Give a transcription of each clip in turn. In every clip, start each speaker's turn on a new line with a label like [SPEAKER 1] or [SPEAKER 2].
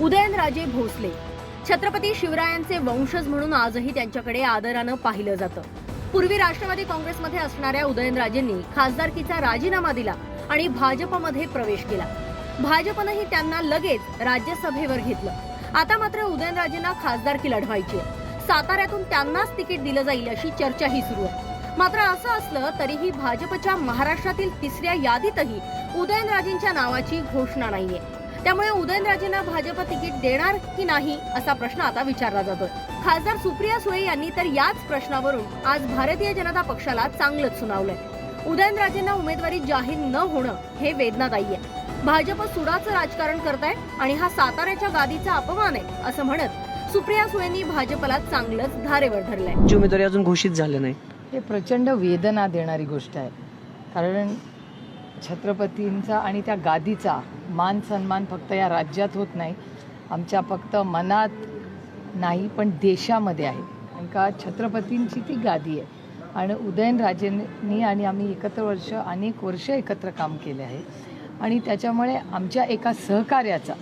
[SPEAKER 1] उदयनराजे भोसले. छत्रपती शिवरायांचे वंशज म्हणून आजही त्यांच्याकडे आदरानं पाहिलं जातं. पूर्वी राष्ट्रवादी काँग्रेसमध्ये असणाऱ्या उदयनराजेंनी खासदारकीचा राजीनामा दिला आणि भाजपमध्ये प्रवेश केला. भाजपनंही त्यांना लगेच राज्यसभेवर घेतलं. आता मात्र उदयनराजेंना खासदारकी लढवायची साताऱ्यातून त्यांनाच तिकीट दिलं जाईल अशी चर्चाही सुरू आहे. मात्र असं असलं तरीही भाजपच्या महाराष्ट्रातील तिसऱ्या यादीतही उदयनराजेंच्या नावाची घोषणा नाहीये. त्यामुळे उदयनराजेंना भाजप तिकीट देणार की नाही असा प्रश्न आता विचारला जातोय. खासदार सुप्रिया सुळे यांनी तर याच प्रश्नावरून आज भारतीय जनता पक्षाला चांगलंच सुनावलंय. उदयनराजेंना उमेदवारी जाहीर न होणं हे वेदनादायी आहे. भाजप सुडाचं राजकारण करताय आणि हा साताऱ्याच्या गादीचा अपमान आहे असं म्हणत सुप्रिया सुळेंनी भाजपला चांगलंच धारेवर धरलंय.
[SPEAKER 2] उमेदवारी अजून घोषित झालं नाही.
[SPEAKER 3] हे प्रचंड वेदना देणारी गोष्ट आहे. कारण छत्रपतींचा आणि त्या गादीचा मान सन्मान फक्त या राज्यात होत नाही. आमच्या फक्त मनात नाही पण देशामध्ये आहे. कारण का छत्रपतींची ती गादी आहे. आणि उदयनराजेंनी आणि आम्ही एकत्र वर्ष अनेक वर्ष एकत्र काम केले आहे. आणि त्याच्यामुळे आमच्या एका सहकार्याचा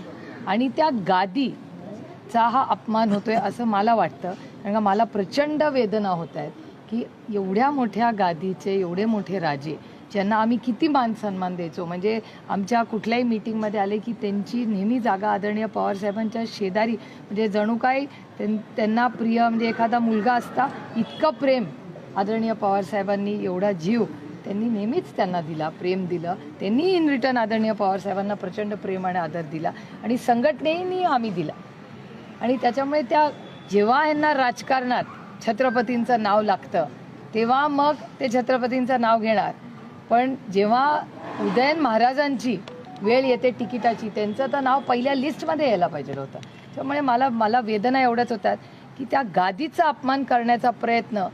[SPEAKER 3] आणि त्या गादीचा हा अपमान होतो आहे असं मला वाटतं. कारण का मला प्रचंड वेदना होत आहेत की एवढ्या मोठ्या गादीचे एवढे मोठे राजे ज्यांना आम्ही किती मान सन्मान द्यायचो म्हणजे आमच्या कुठल्याही मीटिंगमध्ये आले की त्यांची नेहमी जागा आदरणीय पवारसाहेबांच्या शेजारी. म्हणजे जणू काय त्यां- त्यांना प्रिय म्हणजे एखादा मुलगा असता इतकं प्रेम आदरणीय पवारसाहेबांनी एवढा जीव त्यांनी नेहमीच त्यांना दिला प्रेम दिलं. त्यांनी इन रिटर्न आदरणीय पवारसाहेबांना प्रचंड प्रेम आणि आदर दिला. आणि संघटनेनी आम्ही दिला. आणि त्याच्यामुळे त्या जेव्हा यांना राजकारणात छत्रपतींचं नाव लागतं तेव्हा मग ते छत्रपतींचं नाव घेणार. पण जेव्हा उदयन महाराजांची वेळ येते तिकिटाची त्यांचं तर नाव पहिल्या लिस्टमध्ये यायला पाहिजे होतं. त्यामुळे मला मला वेदना एवढ्याच होतात की त्या गादीचा अपमान करण्याचा प्रयत्न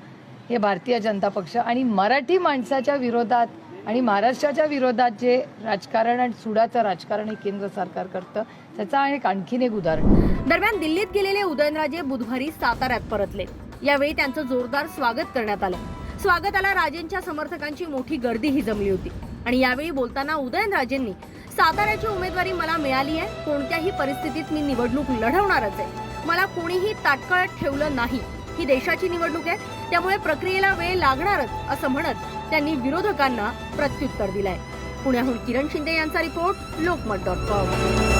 [SPEAKER 3] हे भारतीय जनता पक्ष आणि मराठी माणसाच्या विरोधात आणि महाराष्ट्राच्या विरोधात जे राजकारण आणि सुडाचं राजकारण हे केंद्र सरकार करतं त्याचा एक आणखीन एक उदाहरण.
[SPEAKER 1] दरम्यान दिल्लीत गेलेले उदयनराजे बुधवारी साताऱ्यात परतले. यावेळी त्यांचं जोरदार स्वागत करण्यात आलं. स्वागताला राजेंच्या समर्थकांची मोठी गर्दीही जमली होती. आणि यावेळी बोलताना उदयनराजेंनी साताऱ्याची उमेदवारी मला मिळाली आहे कोणत्याही परिस्थितीत मी निवडणूक लढवणारच आहे. मला कोणीही ताटकळत ठेवलं नाही. ही देशाची निवडणूक आहे त्यामुळे प्रक्रियेला वेळ लागणारच असं म्हणत त्यांनी विरोधकांना प्रत्युत्तर दिलंय. पुण्याहून किरण शिंदे यांचा रिपोर्ट लोकमत डॉट कॉम.